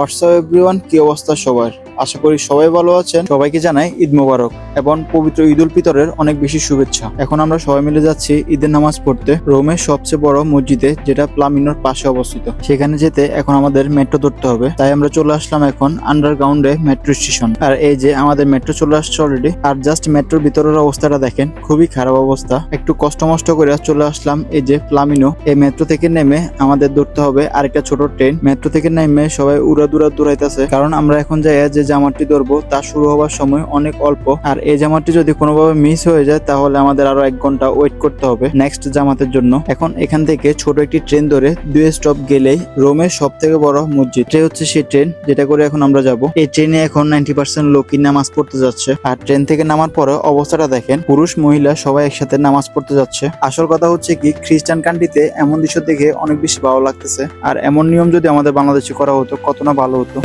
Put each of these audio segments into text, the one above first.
WhatsApp everyone কি অবস্থা সবার? আশা করি সবাই ভালো আছেন। সবাইকে জানাই ঈদ মোবারক এবং পবিত্র ঈদ উল ফিতরের অনেক বেশি শুভেচ্ছা। এখন আমরা সবাই মিলে যাচ্ছি ঈদের নামাজ পড়তে। রোমের সবচেয়ে বড় মসজিদে, যেটা প্লামিনোর পাশে অবস্থিত। সেখানে যেতে এখন আমাদের মেট্রো ধরতে হবে। তাই আমরা চলে আসলাম এখন আন্ডারগ্রাউন্ডে মেট্রো স্টেশন। আর এই যে আমাদের মেট্রো চলে আসছে অলরেডি আর জাস্ট মেট্রোর ভিতরের অবস্থাটা দেখেন, খুবই খারাপ অবস্থা। একটু কষ্ট মষ্ট করে চলে আসলাম এই যে প্লামিনো। এই মেট্রো থেকে নেমে আমাদের ধরতে হবে আরেকটা ছোট ট্রেন। মেট্রো থেকে নেমে সবাই উড়া দুরা দৌড়াইতেছে। কারণ আমরা এখন যাই যে জামাটি ধরবো, তা শুরু হওয়ার সময় অনেক অল্প। আর এই জামাটি যদি কোনোভাবে মিস হয়ে যায়, তাহলে আমাদের আরও এক ঘণ্টা ওয়েট করতে হবে নেক্সট জামাতের জন্য। এখন এখান থেকে ছোট একটি ট্রেন ধরে দুই স্টপ গেলেই রোমের সব থেকে বড় মসজিদ। ট্রেন হচ্ছে সেই ট্রেন যেটা করে এখন আমরা যাব। এই ট্রেনে এখন নাইনটি পার্সেন্ট লোকই নামাজ পড়তে যাচ্ছে। আর ট্রেন থেকে নামার পরে অবস্থাটা দেখেন, পুরুষ মহিলা সবাই একসাথে নামাজ পড়তে যাচ্ছে। আসল কথা হচ্ছে কি, খ্রিস্টান কান্ট্রিতে এমন দৃশ্য দেখে অনেক বেশি ভালো লাগতেছে। আর এমন নিয়ম যদি আমাদের বাংলাদেশে করা হতো, কত না ভালো হতো।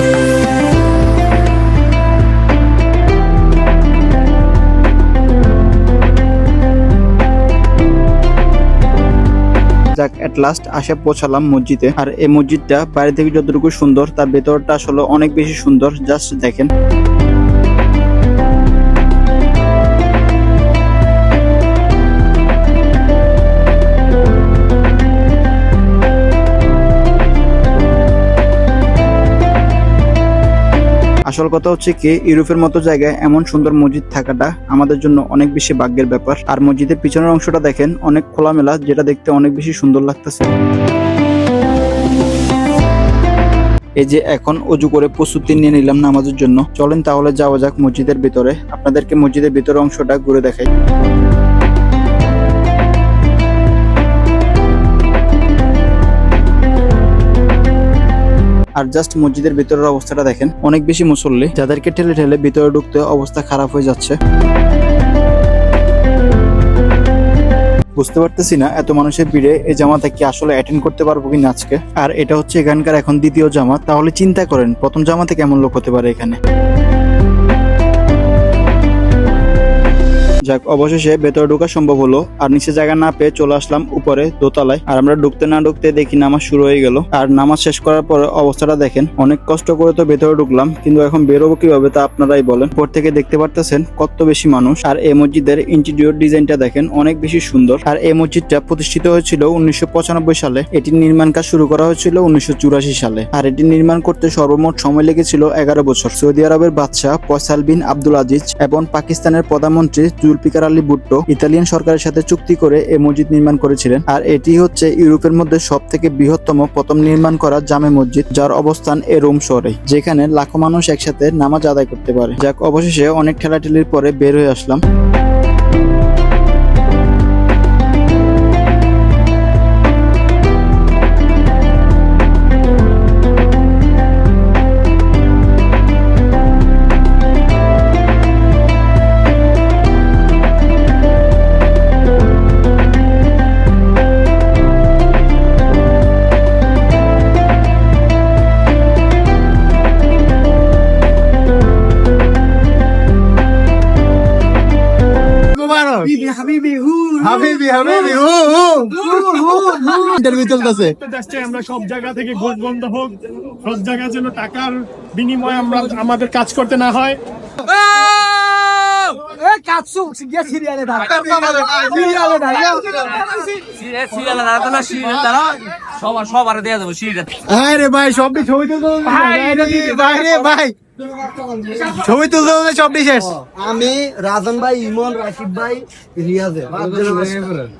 যাক এট লাস্ট আসে পৌঁছালাম মসজিদে। আর এই মসজিদটা বাইরে থেকে যতটুকু সুন্দর, তার ভেতরটা আসলে অনেক বেশি সুন্দর জাস্ট দেখেন। আসল কথা হচ্ছে কি, ইউরোপের মতো জায়গায় এমন সুন্দর মসজিদ থাকাটা আমাদের জন্য অনেক বেশি ভাগ্যের ব্যাপার। আর মসজিদের পিছনের অংশটা দেখেন, অনেক খোলামেলা, যেটা দেখতে অনেক বেশি সুন্দর লাগতেছে। এই যে এখন অজু করে প্রস্তুতি নিয়ে নিলাম নামাজের জন্য। চলেন তাহলে যাওয়া যাক মসজিদের ভিতরে। আপনাদেরকে মসজিদের ভিতরে অংশটা ঘুরে দেখাই। আর জাস্ট মসজিদের ভিতরের অবস্থাটা দেখেন। অনেক বেশি মুসল্লি, যাদেরকে ঠেলে ঠেলে ভিতরে ঢুকতে অবস্থা খারাপ হয়ে যাচ্ছে। বুঝতে পারতেছি না, এত মানুষের ভিড়ে এই জামাতে কি আসলে অ্যাটেন্ড করতে পারব কিনা আজকে? আর এটা হচ্ছে এখানকার এখন দ্বিতীয় জামাত, তাহলে চিন্তা করেন, প্রথম জামাতে কেমন লোক হতে পারে এখানে? যাক, অবশেষে ভেতরে ঢোকা সম্ভব হলো। আর নিচে জায়গা না পেয়ে চলে আসলাম উপরে, দোতলায়। আর আমরা ঢুকতে না ঢুকতে দেখি নামাজ শুরু হয়ে গেল। আর নামাজ শেষ করার পর অবস্থাটা দেখেন, অনেক কষ্ট করে তো ভেতরে ঢুকলাম, কিন্তু এখন বেরোবো কীভাবে তা আপনারাই বলেন। উপর থেকে দেখতে পারতেছেন কত বেশি মানুষ। আর এই মসজিদের ইন্টেরিয়র ডিজাইনটা দেখেন অনেক বেশি সুন্দর। আর এই মসজিদটা প্রতিষ্ঠিত হয়েছিল উনিশশো পঁচানব্বই সালে। এটির নির্মাণ কাজ শুরু করা হয়েছিল উনিশশো চুরাশি সালে। আর এটি নির্মাণ করতে সর্বমোট সময় লেগেছিল এগারো বছর। সৌদি আরবের বাদশাহ ফয়সাল বিন আব্দুল আজিজ এবং পাকিস্তানের প্রধানমন্ত্রী জুলফিকার আলী ভুট্টো ইতালিয়ান সরকারের সাথে চুক্তি করে এ মসজিদ নির্মাণ করেছিলেন। আর এটি হচ্ছে ইউরোপের মধ্যে সব থেকে বৃহত্তম প্রথম নির্মাণ করা জামে মসজিদ, যার অবস্থান এ রোম শহরে। যেখানে লাখো মানুষ একসাথে নামাজ আদায় করতে পারে। যাক, অবশেষে অনেক ঠেলাঠেলির পরে বের হয়ে আসলাম। হাবিবি হাবিবি হু হাবিবি হাবিবি হু হু ইন্টারভিউ চলতেছে। আমরা সব জায়গা থেকে বন্ধ হোক সব জায়গায় যেন টাকার বিনিময়ে আমরা আমাদের কাজ করতে না হয়। সবার সবার দেয়া যাব সিঁড়িটা আরে ভাই সব ছবি তুলতে ভাই রে ভাই। ছবি তুলতে শেষ। আমি রাজন ভাই ইমন রাশিদ ভাই রিয়াজে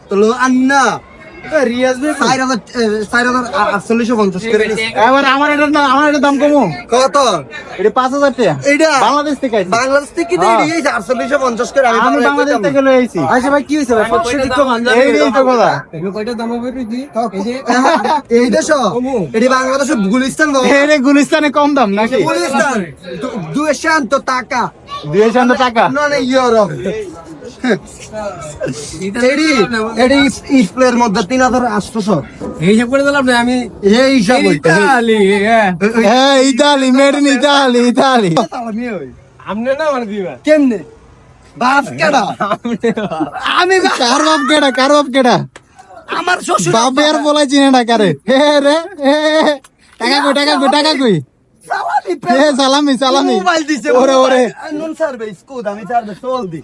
তো আন্না। রিয়াজ ভাই চার হাজার চার হাজার আটচল্লিশশো পঞ্চাশ করে এবার আমার এটা না আমার এটা দাম কমো। কত? এটা পাঁচ হাজার টাকা। এইটা? বাংলাদেশ থেকে বাংলাদেশ থেকে। দিয়েছে আটচল্লিশশো পঞ্চাশ করে আমি আমি বাংলাদেশ থেকে লই আইছি। আচ্ছা ভাই কি হয়েছে ভাই? পাঁচশো টিকা এই এই তো কথা। এই দেশ এটি বাংলাদেশের গুলিস্তান। গুলিস্তানে কম দাম নাকি? গুলিস্তান। দুয়েশান টাকা। দুই হাজার টাকা? না না ইউরোপ। এডি এডি ইসপ্লের মধ্যে তিন হাজার আটশোশো হিসাব করে দিলাম না আমি এই হিসাব হ্যাঁ Italy made in Italy Italy. আমনে না মানে দিবা কেমনে? বাপ কেডা? আমি কার বাপ কেডা কার বাপ কেডা? আমার শ্বশুর বাপের বলাই চিনে না কারে। হে রে হে টাকা কই টাকা কই টাকা কই? সালামি সালামি সালামি। মোবাইল দিছে ওরে ওরে। নুন আমি দি।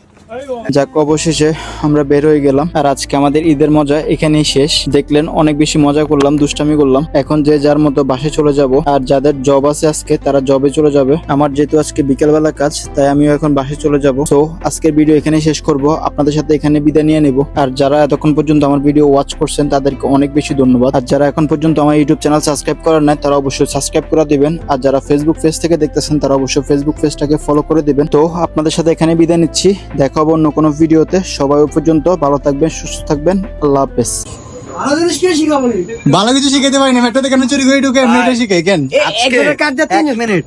যাক, অবশেষে আমরা বের হয়ে গেলাম। আর আজকে আমাদের ঈদের মজা এখানেই শেষ। দেখলেন, অনেক বেশি মজা করলাম, দুষ্টামি করলাম। এখন যে যার মতো বাসে চলে যাব, আর যাদের জব আছে আজকে, তারা জবে চলে যাবে। আমার যেহেতু আজকে বিকেলবেলা কাজ, তাই আমিও এখন বাসে চলে যাব। তো আজকের ভিডিও এখানে শেষ করব। আপনাদের সাথে এখানে বিদায় নিয়ে নেব। আর যারা এতক্ষণ পর্যন্ত আমার ভিডিও ওয়াচ করছেন, তাদেরকে অনেক বেশি ধন্যবাদ। আর যারা এখন পর্যন্ত আমার ইউটিউব চ্যানেল সাবস্ক্রাইব করার নাই, তারা অবশ্যই সাবস্ক্রাইব করে দিবেন। আর যারা ফেসবুক পেজ থেকে দেখতেছেন, তারা অবশ্যই ফেসবুক পেজটাকে ফলো করে দিবেন। তো আপনাদের সাথে এখানে বিদায় নিচ্ছি। দেখা হবে অন্য কোনো ভিডিওতে। সবাই পর্যন্ত ভালো থাকবেন সুস্থ থাকবেন। আল্লাহ হাফেজ। আরও জিনিস কি শিখাবো নি ভালো কিছু শিখাইতে পারি না। মেট্রোতে কেন চুরি করে ঢুকে এমনিটা শিখাই কেন? মিনিট।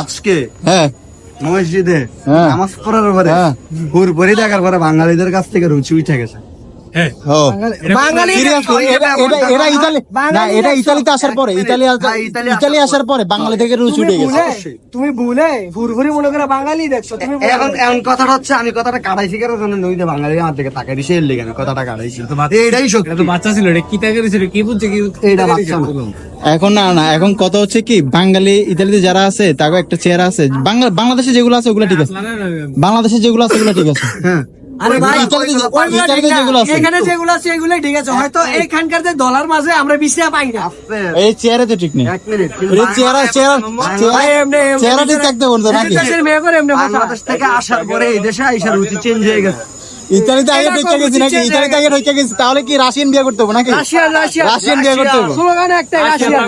আজকে হ্যাঁ। মসজিদে হ্যাঁ। নামাজ পড়ার পরে হ্যাঁ। পরে দেখার পরে বাঙালিদের কাছ থেকে রুচি উঠে গেছে। এটা এটা এটা ইতালি না এটা ইতালিতে আসার পরে ইতালি আস- ইতালি ইতালি আসার পরে বাঙালি থেকে রুচি উঠে গেছে। তুমি ভুলে ভুরভুরি মনে করে বাঙালি দেখছ এখন এখন কথাটা হচ্ছে আমি কথাটা কাটাইছি কেন জন্য নইতে বাঙালি আমার দিকে তাকাই দিছে এর লেগে কথাটা কাটাইছি এইটাই শক্তি। তো বাচ্চা ছিল এটা কি তাকে ছিল কি বুঝছে কি এইটা বাচ্চা না। এখন না না এখন কথা হচ্ছে কি বাঙালি ইতালিতে যারা আছে তাকে একটা চেয়ার আছে। বাংলা বাংলাদেশে যেগুলো আছে ওগুলো ঠিক আছে। বাংলাদেশে যেগুলো আছে ওগুলো ঠিক আছে। হ্যাঁ। আরে ভাই ঠিক যেগুলো আছে। এখানে যেগুলো আছে এগুলোই ঠিক আছে। হয়তো এইখানকার যে ডলার মাঝে আমরা বিছিয়ে পাই না। এই চেয়ারে তো ঠিক নেই। এক মিনিট। এই চেয়ারা চেয়ারা ভাই এমনি এমনি চেহারা ঠিক থাকতে বলতো নাকি? দেশের মেয়ে করে এমনি বাংলাদেশ থেকে আসার পরে এই দেশে আইসার রুচি চেঞ্জ হয়ে গেছে। ইতালিতে আগে ঢুকে গেছি নাকি? ইতালিতে আগে ঢুকে গেছি তাহলে কি রাশিয়ান বিয়ে করতে হবে নাকি? Russian Russian. রাশিয়ান বিয়ে করতে হবে। স্লোগান একটাই রাশিয়ান।